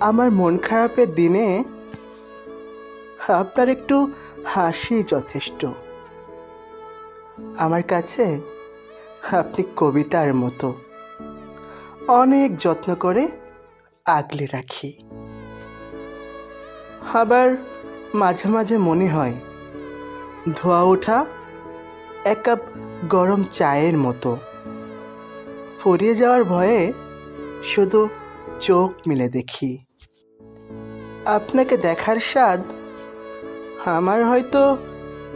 আমার মন খারাপের দিনে আপনার একটু হাসি যথেষ্ট। আমার কাছে আপনি কবিতার মতো অনেক যত্ন করে আগলে রাখি। আবার মাঝে মাঝে মনে হয়, ধোয়া ওঠা এক কাপ গরম চায়ের মতো। ফরিয়ে যাওয়ার ভয়ে শুধু চোখ মিলে দেখি। আপনাকে দেখার স্বাদ আমার হয়তো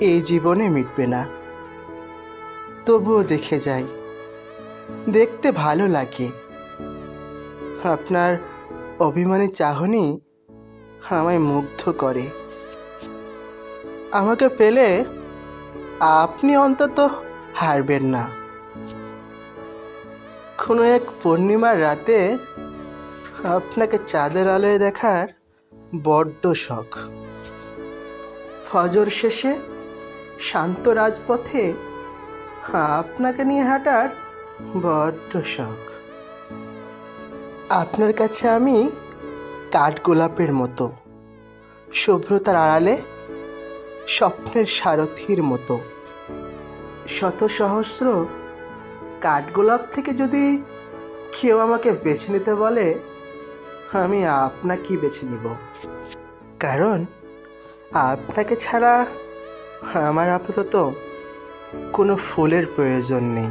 এই জীবনে মিটবে না। তবুও দেখে যাই। দেখতে ভালো লাগে। আপনার অভিমানী চাহনি আমায় মুগ্ধ করে। আমাকে পেলে আপনি অন্তত হারবেন না। কোনো এক পূর্ণিমার রাতে আপনাকে চাঁদের আলোয় দেখার বড্ড শখ। ফজর শেষে শান্ত রাজপথে আপনাকে নিয়ে হাঁটার বড্ড শখ। আপনার কাছে আমি কাঠগোলাপের মতো, শুভ্রতার আড়ালে স্বপ্নের সারথির মতো। শত সহস্র কাঠগোলাপ থেকে যদি কেউ আমাকে বেছে নিতে বলে আমি আপনাকেই বেছে নিব। কারণ আপনাকে ছাড়া আমার আপাতত কোনো ফুলের প্রয়োজন নেই।